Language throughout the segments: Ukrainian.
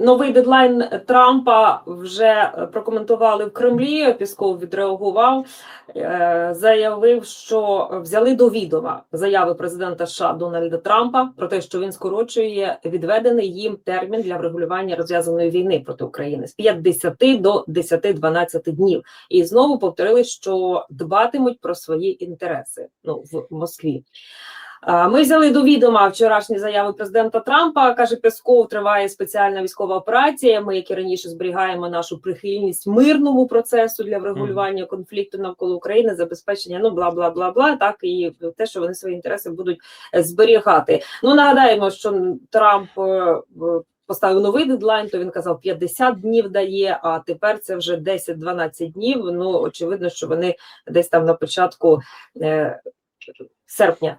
новий дедлайн Трампа вже е, прокоментували в Кремлі. Пісков відреагував, е, заявив, що взяли до відома заяви президента США Дональда Трампа про те, що він скорочує відведений їм термін для врегулювання розв'язаної війни проти України з 50 до 10-12 днів. І знову повторили, що дбатимуть про свої інтереси ну в Москві. Ми взяли до відома вчорашні заяви президента Трампа. каже Песков, триває спеціальна військова операція. Ми, як і раніше, зберігаємо нашу прихильність мирному процесу для врегулювання конфлікту навколо України, забезпечення ну бла бла бла бла. Так і те, що вони свої інтереси будуть е, зберігати. Ну нагадаємо, що Трамп. е, Поставив новий дедлайн, то він казав 50 днів дає, а тепер це вже 10-12 днів. Ну очевидно, що вони десь там на початку е, серпня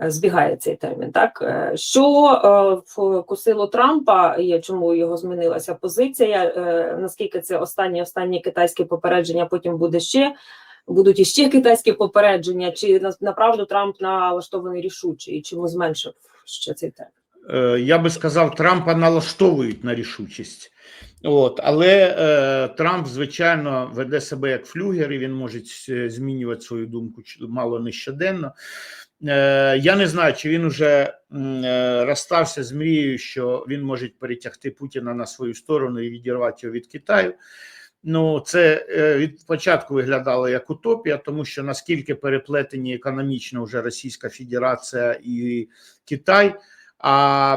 збігає цей термін. Так Е, що е, вкусило Трампа, і чому його змінилася позиція? е, Наскільки це останнє останнє китайське попередження? Потім буде ще будуть іще китайські попередження? Чи на- направду Трамп налаштований рішуче і чому зменшив ще цей термін? Е, я би сказав, Трампа налаштовують на рішучість. От, але е, Трамп, звичайно, веде себе як флюгер, і він може е, змінювати свою думку мало не щоденно. Е, я не знаю, чи він уже е, розстався з мрією, що він може перетягти Путіна на свою сторону і відірвати його від Китаю. Ну, це е, від початку виглядало як утопія, тому що наскільки переплетені економічно вже Російська Федерація і Китай, а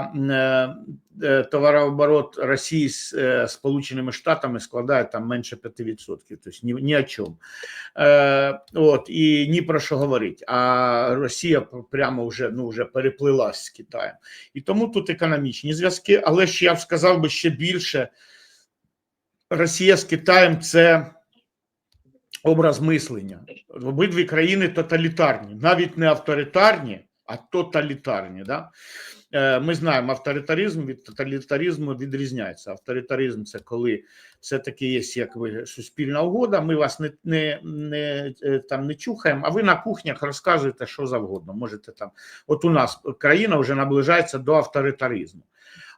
товарооборот Росії з е, Сполученими Штатами складає там менше 5%, тобто ні, ні о чому. Е, от, і ні про що говорить. А Росія прямо вже, ну, вже переплилась з Китаєм. І тому тут економічні зв'язки, але ж я б сказав би ще більше. Росія з Китаєм це образ мислення. Обидві країни тоталітарні, навіть не авторитарні, а тоталітарні. Да? Е, Ми знаємо, авторитаризм від тоталітаризму відрізняється. Авторитаризм це коли все-таки є якби суспільна угода. Ми вас не, не, не е, там не чухаємо, а ви на кухнях розказуєте що завгодно. Можете там, от у нас країна вже наближається до авторитаризму.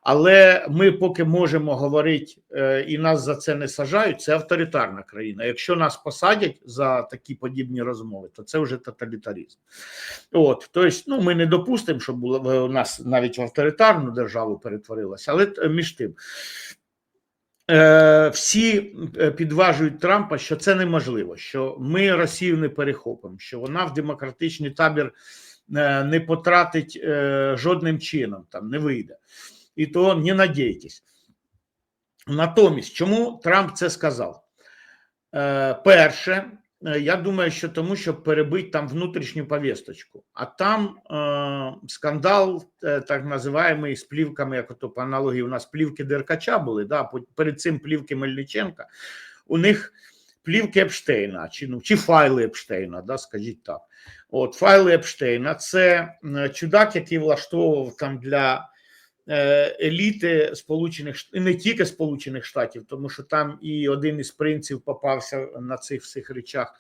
Але ми поки можемо говорити, е, і нас за це не сажають. Це авторитарна країна. Якщо нас посадять за такі подібні розмови, то це вже тоталітаризм. От, тобто, ну ми не допустимо, щоб було у нас навіть в авторитарну державу перетворилося, але е, між тим. Е, всі підважують Трампа, що це неможливо, що ми Росію не перехопимо, що вона в демократичний табір не потратить жодним чином, там не вийде. І то не надійтесь. Натомість, чому Трамп це сказав? Е, перше, е, я думаю, що тому, щоб перебити там внутрішню повісточку. А там е, скандал, е, так називаємий, з плівками, як ото по аналогії, у нас плівки Деркача були, да, перед цим плівки Мельниченка. У них плівки Епштейна, чи, ну, чи файли Епштейна, да, скажіть так. От, файли Епштейна це чудак, який влаштовував там для еліти Сполучених і не тільки Сполучених Штатів, тому що там і один із принців попався на цих всіх речах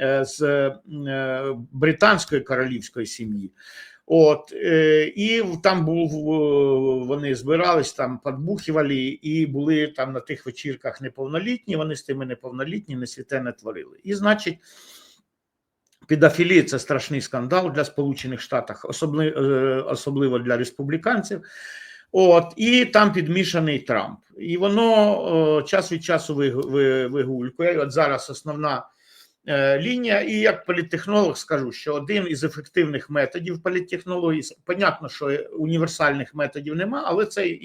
е, з е, британської королівської сім'ї. От е, і там був е, вони збирались там, підбухівали, і були там на тих вечірках неповнолітні. Вони з тими неповнолітніми святе не творили. І значить. Педофілія це страшний скандал для Сполучених Штатів, особливо, особливо для республіканців. От і там підмішаний Трамп, і воно час від часу ви- ви- вигулькує. От зараз основна е, лінія, і як політтехнолог скажу, що один із ефективних методів політтехнології, понятно, що універсальних методів нема, але це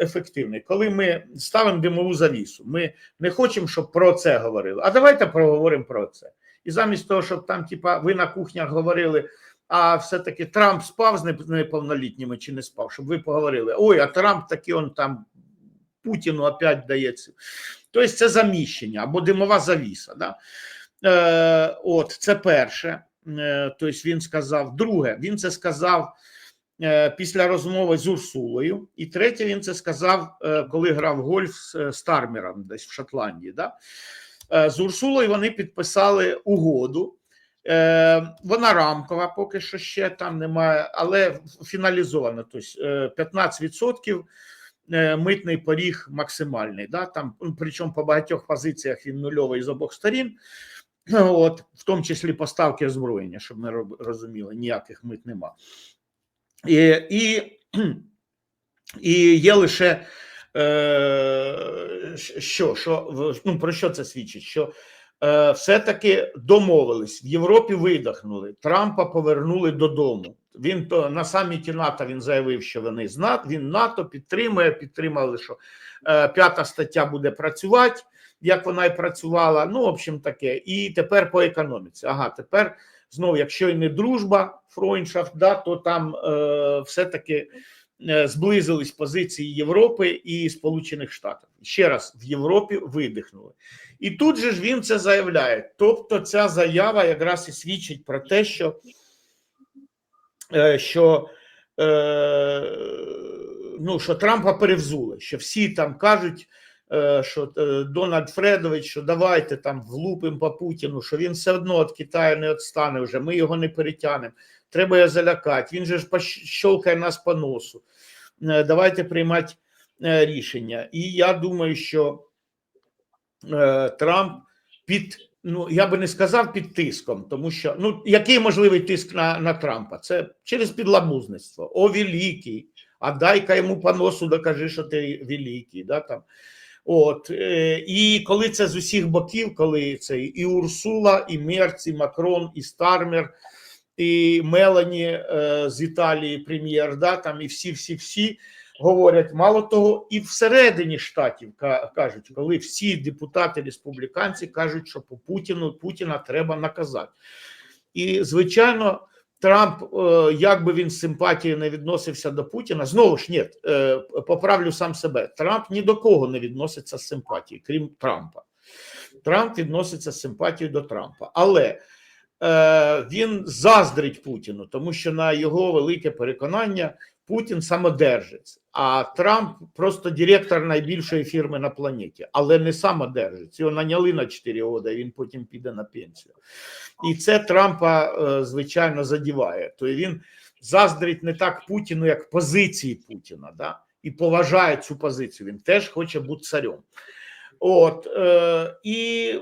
ефективний. Коли ми ставимо димову завісу, ми не хочемо, щоб про це говорили. А давайте проговоримо про це. І замість того, щоб там, типа, ви на кухнях говорили, а все-таки Трамп спав з неповнолітніми чи не спав, щоб ви поговорили. Ой, а Трамп таки он там Путіну опять дається. Тобто це заміщення або димова завіса. Да? Е, от, це перше. Е, тобто він сказав. Друге, він це сказав е, після розмови з Урсулою. І третє, він це сказав, е, коли грав гольф з Стармером десь в Шотландії. Да? Е, З Урсулою вони підписали угоду. Е, Вона рамкова, поки що ще там немає, але фіналізована. Тобто е, 15% е, митний поріг максимальний. Да? Там, ну, причому по багатьох позиціях він нульовий з обох сторін, от, в тому числі поставки озброєння, щоб ми розуміли, ніяких мит нема. І, і, і є лише е, що, що, ну, про що це свідчить? Що е, все-таки домовились, в Європі видихнули, Трампа повернули додому. Він то на саміті НАТО він заявив, що вони з він НАТО підтримує, підтримали, що е, п'ята стаття буде працювати, як вона і працювала. Ну, в общем, таке. І тепер по економіці. Ага, тепер знову, якщо і не дружба, Фройншафт, да, то там е, все-таки е, зблизились позиції Європи і Сполучених Штатів. Ще раз в Європі видихнули. І тут же ж він це заявляє. Тобто, ця заява якраз і свідчить про те, що, е, що, е, ну, що Трампа перевзули, що всі там кажуть. е, Що е, Дональд Фредович, що давайте там влупимо по Путіну, що він все одно від Китаю не відстане вже, ми його не перетягнемо. Треба його залякати. Він же ж пощолкає нас по носу. Е, Давайте приймати е, рішення. І я думаю, що е, Трамп під, ну я би не сказав під тиском, тому що ну який можливий тиск на, на Трампа? Це через підлабузництво. О, великий, а дай-ка йому по носу докажи, що ти великий. Да, там. От, і коли це з усіх боків, коли це і Урсула, і Мерц, і Макрон, і Стармер, і Мелані е, з Італії, прем'єр, да, там і всі, всі, всі говорять. Мало того, і всередині штатів кажуть, коли всі депутати республіканці кажуть, що по Путіну Путіна треба наказати. І звичайно, Трамп, е, як би він з симпатією не відносився до Путіна, знову ж ні, е, поправлю сам себе. Трамп ні до кого не відноситься з симпатією, крім Трампа. Трамп відноситься з симпатією до Трампа. Але він заздрить Путіну, тому що на його велике переконання Путін самодержець, а Трамп просто директор найбільшої фірми на планеті, але не самодержець. Його наняли на 4 роки, він потім піде на пенсію. І це Трампа, е, звичайно, задіває. То він заздрить не так Путіну, як позиції Путіна, да? і поважає цю позицію. Він теж хоче бути царем. От е, і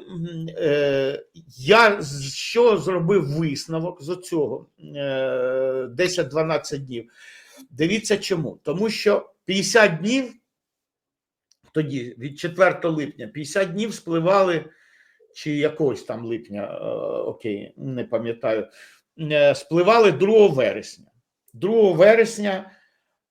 е, я що зробив висновок з цього е, 10-12 днів. Дивіться чому? Тому що 50 днів тоді, від 4 липня, 50 днів спливали, чи якогось там липня, е, окей, не пам'ятаю, е, спливали 2 вересня. 2 вересня,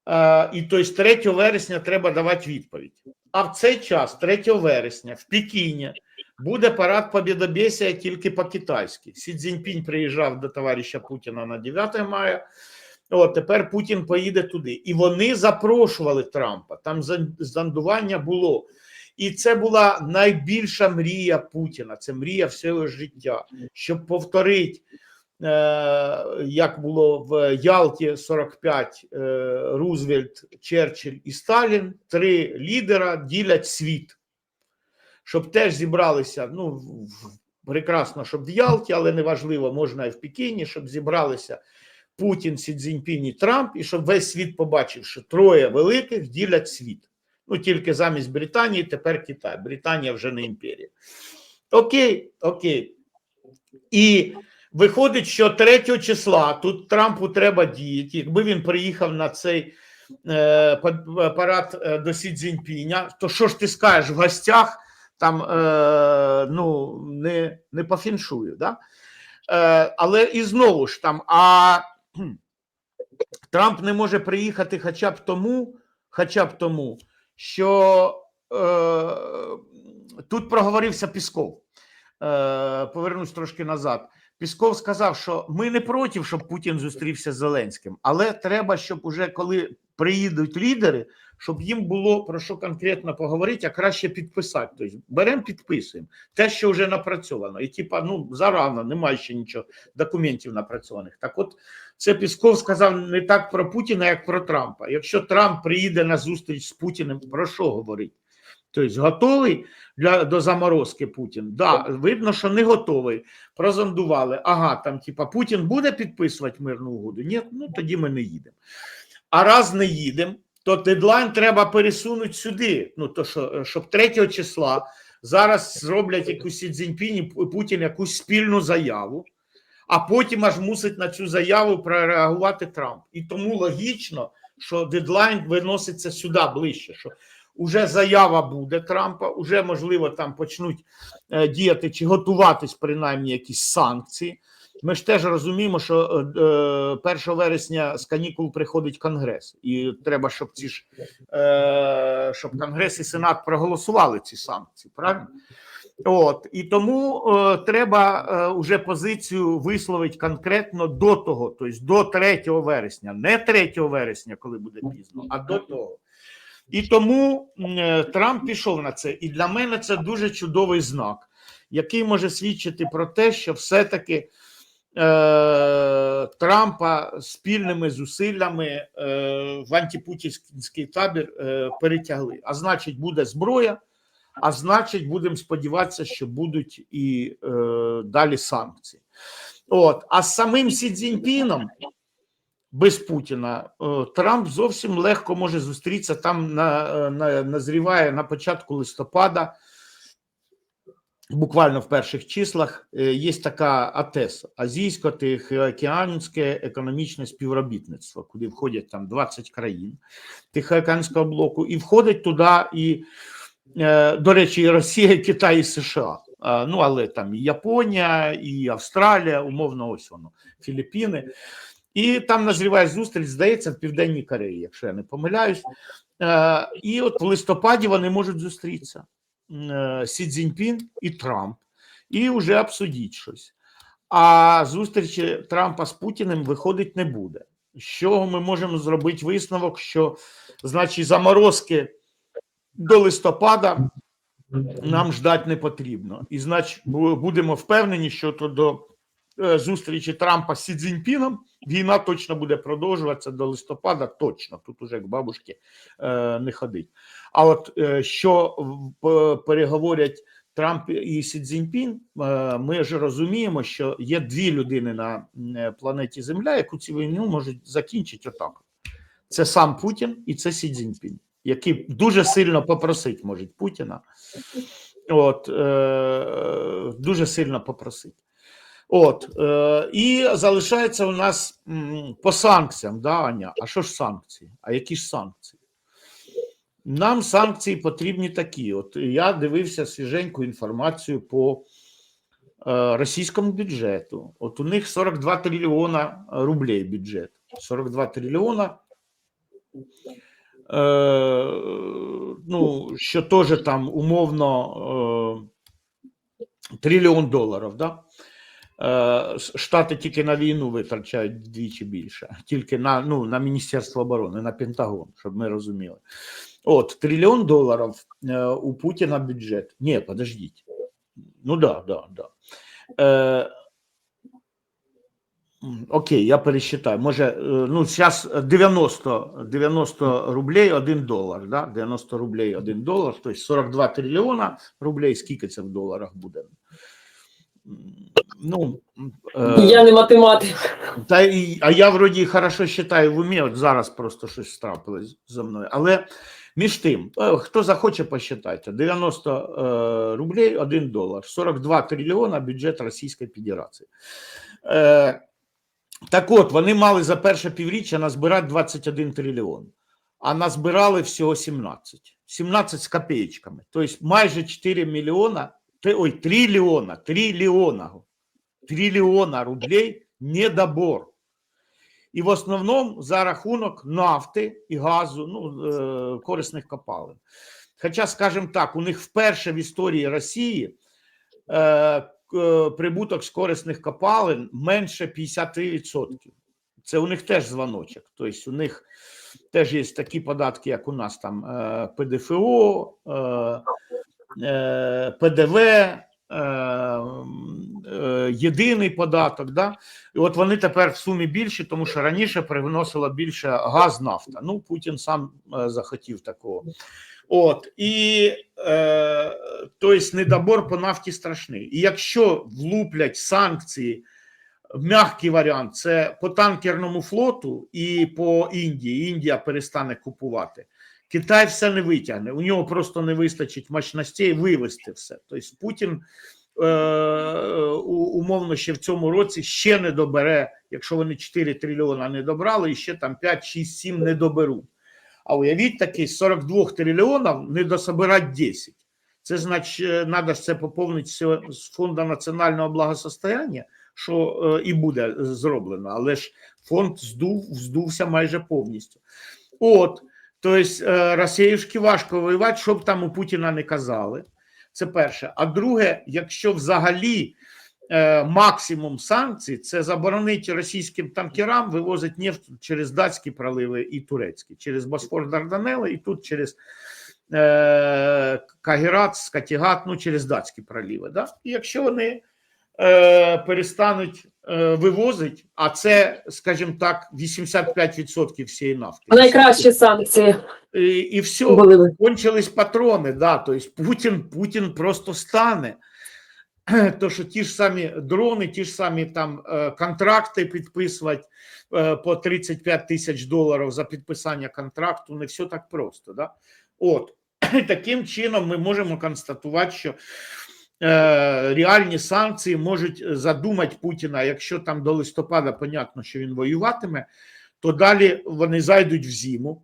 е, і тобто 3 вересня треба давати відповідь. А в цей час, 3 вересня, в Пекіні, буде парад Побєдобєсія тільки по-китайськи. Сі Цзіньпінь приїжджав до товариша Путіна на 9 мая. От тепер Путін поїде туди. І вони запрошували Трампа. Там зан- зондування було. І це була найбільша мрія Путіна. Це мрія всього життя, щоб повторити, як було в Ялті 45 е, Рузвельт, Черчилль і Сталін. Три лідера ділять світ, щоб теж зібралися. Ну прекрасно, щоб в Ялті, але неважливо, можна і в Пекіні, щоб зібралися. Путін, Сі Цзіньпінь і Трамп, і щоб весь світ побачив, що троє великих ділять світ. Ну тільки замість Британії тепер Китай. Британія вже не імперія. Окей, окей. І виходить, що 3 числа тут Трампу треба діяти. Якби він приїхав на цей е, парад е, до Сі Цзіньпіня, то що ж ти скажеш в гостях? Там е, ну не, не по фіншую, да? Е, але і знову ж там, а Трамп не може приїхати хоча б тому, хоча б тому, що е, тут проговорився Пісков. Е, повернусь трошки назад. Пісков сказав, що ми не проти, щоб Путін зустрівся з Зеленським, але треба, щоб уже коли приїдуть лідери, щоб їм було про що конкретно поговорити, а краще підписати. Тобто беремо, підписуємо те, що вже напрацьовано. І типа, ну зарано, немає ще нічого документів напрацьованих. Так, от це Пісков сказав не так про Путіна, як про Трампа. Якщо Трамп приїде на зустріч з Путіним, про що говорить? Тобто готовий для до заморозки Путін? Да, видно, що не готовий. Прозондували. Ага, там, типа, Путін буде підписувати мирну угоду? Ні, ну тоді ми не їдемо. А раз не їдемо, то дедлайн треба пересунути сюди. Ну то що, щоб 3 числа зараз зроблять якусь Сі Цзіньпінь і Путін якусь спільну заяву, а потім аж мусить на цю заяву прореагувати Трамп. І тому логічно, що дедлайн виноситься сюди ближче. Що Уже заява буде Трампа, уже можливо там почнуть е, діяти чи готуватись принаймні якісь санкції. Ми ж теж розуміємо, що е, 1 вересня з канікул приходить конгрес, і треба, щоб ці ж е, щоб конгрес і сенат проголосували ці санкції. Правильно? От і тому е, треба е, уже позицію висловити конкретно до того, тобто до 3 вересня, не 3 вересня, коли буде пізно, а до того. І тому е, Трамп пішов на це. І для мене це дуже чудовий знак, який може свідчити про те, що все-таки е, Трампа спільними зусиллями е, в антипутінський табір е, перетягли. А значить, буде зброя, а значить, будемо сподіватися, що будуть і е, далі санкції. От, а самим Сі Цзіньпіном без Путіна е, Трамп зовсім легко може зустрітися. Там на, е, на, назріває на початку листопада, буквально в перших числах, е, є така АТЕС Азійсько-Тихоокеанське економічне співробітництво, куди входять там 20 країн Тихоокеанського блоку, і входить туди і, до речі, і Росія, і Китай, і США. Ну, але там і Японія, і Австралія, умовно, ось воно, Філіппіни. І там назріває зустріч, здається, в Південній Кореї, якщо я не помиляюсь. Е, І от в листопаді вони можуть зустрітися е, Сі Цзіньпін і Трамп, і вже обсудіть щось. А зустрічі Трампа з Путіним виходить не буде. З чого ми можемо зробити висновок, що значить заморозки до листопада нам ждати не потрібно. І значить, будемо впевнені, що то до зустрічі Трампа з Сі Цзіньпіном війна точно буде продовжуватися до листопада. Точно тут уже к бабушки е, не ходить. А от е, що переговорять Трамп і Сі Цзіньпін, е, ми ж розуміємо, що є дві людини на планеті Земля, яку цю війну можуть закінчити отак. Це сам Путін і це Сі Цзіньпін, який дуже сильно попросить може Путіна. От е, дуже сильно попросить. От е, і залишається у нас по санкціям, да, Аня. А що ж санкції? А які ж санкції? Нам санкції потрібні такі. От я дивився свіженьку інформацію по е, російському бюджету. От у них 42 трильйона рублей бюджет. 42 трильйона. Е, ну, що теж там умовно е, трильйон доларів, да? Е, Штати тільки на війну витрачають вдвічі більше, тільки на, ну, на Міністерство оборони, на Пентагон, щоб ми розуміли. От, трильйон доларів е, у Путіна бюджет. Ні, подождіть. Ну да, да, да. Е, окей, я пересчитаю. Може, ну, зараз 90, 90 рублей 1 долар, да? 90 рублей 1 долар, тобто 42 трильйона рублей, скільки це в доларах буде? Ну, е, Я не математик. та і, а я вроді хорошо вважаю в умі, от зараз просто щось трапилось зі мною. Але між тим, е, хто захоче, посчитайте: 90 е, рублей 1 долар, 42 трильйона бюджет Російської Федерації. Е, так от, вони мали за перше півріччя назбирати 21 трильйон, а назбирали всього 17. 17 з копеечками. Тобто майже 4 мільйона, ой, трильйона, трильйона трильйона рублей недобор. І в основному за рахунок нафти і газу, ну, е, корисних копалин. Хоча, скажімо так, у них вперше в історії Росії е, прибуток з корисних копалин менше 53%. Це у них теж дзвоночок. Тобто у них теж є такі податки, як у нас там е, ПДФО, е, е, ПДВ, е, е, єдиний податок. Да? І от вони тепер в сумі більші, тому що раніше привносило більше газ, нафта. Ну, Путін сам е, захотів такого. От і е, тобто недобор по нафті страшний. І якщо влуплять санкції Мягкий варіант це по танкерному флоту і по Індії. Індія перестане купувати. Китай все не витягне. У нього просто не вистачить мощностей вивести все. Тобто Путін е, умовно ще в цьому році ще не добере, якщо вони 4 трильйона не добрали, і ще там 5, 6, 7 не доберуть. А уявіть такий з 42 трильйонів не дособирать 10. Це значить, треба ж це поповнити з фонду національного благосостояння, що е, і буде зроблено. Але ж фонд здув, здувся майже повністю. От, тобто, е, Росіюшки важко воювати, що б там у Путіна не казали. Це перше. А друге, якщо взагалі е, максимум санкцій, це заборонити російським танкерам вивозити нефть через датські проливи і турецькі, через Босфор Дарданели, і тут через е, Кагерат, Скатігат, ну через датські проливи. Да? І якщо вони перестануть е, вивозити, а це, скажімо так, 85% всієї нафти. Найкращі санкції І, і все, були кончились патрони, да, то есть Путін, Путін просто стане. То, що ті ж самі дрони, ті ж самі там е, контракти підписувати е, по 35 тисяч доларів за підписання контракту, не все так просто. Да? От таким чином ми можемо констатувати, що реальні санкції можуть задумати Путіна, якщо там до листопада понятно, що він воюватиме, то далі вони зайдуть в зиму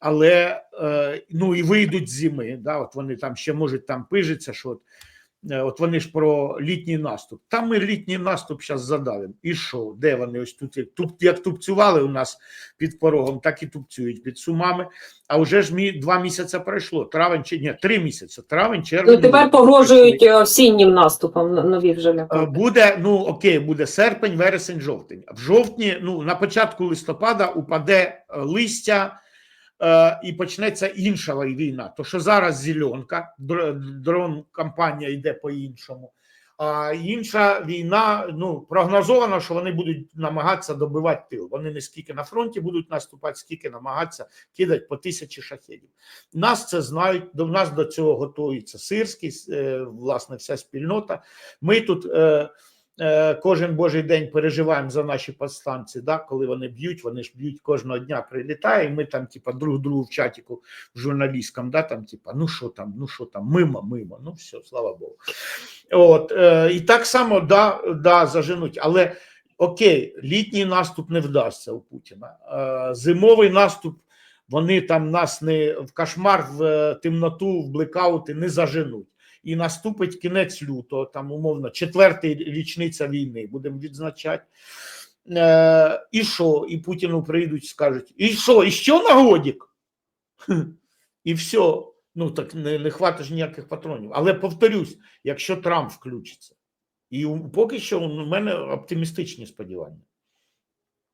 але е, ну і вийдуть з зими. Да, от вони там ще можуть там пижиться, що от, е, от вони ж про літній наступ. Там ми літній наступ зараз задавимо. І що? Де вони ось тут як, туп, як тупцювали у нас під порогом, так і тупцюють під сумами. А вже ж мі, два місяці пройшло. Травень чи ні, три місяці. Травень, червень. Ну, тепер погрожують е, осіннім наступом нові вже Е. Буде, ну окей, буде серпень, вересень, жовтень. В жовтні, ну на початку листопада упаде е, листя е, і почнеться інша війна. То що зараз зеленка, дрон кампанія йде по-іншому. А інша війна, ну прогнозовано, що вони будуть намагатися добивати тил. Вони не скільки на фронті будуть наступати, скільки намагатися кидати по тисячі шахедів. Нас це знають, до нас до цього готується сирський, е, власне, вся спільнота. Ми тут е, е, кожен божий день переживаємо за наші подстанції, да, коли вони б'ють, вони ж б'ють кожного дня прилітає, і ми там, типа, друг другу в чатіку в журналістському, да, там, типа, ну що там, ну що там, мимо, мимо, ну все, слава Богу. От, е, і так само да, да, заженуть, але окей, літній наступ не вдасться у Путіна. Е, зимовий наступ вони там нас не в кошмар, в е, темноту, в блекаути не заженуть. І наступить кінець лютого, там умовно, четвертий річниця війни, будемо відзначати. Е, і що? І Путіну прийдуть, і скажуть: і що, і що на годік? І все. Ну так не, не хватить ніяких патронів. Але повторюсь, якщо Трамп включиться, і поки що у мене оптимістичні сподівання.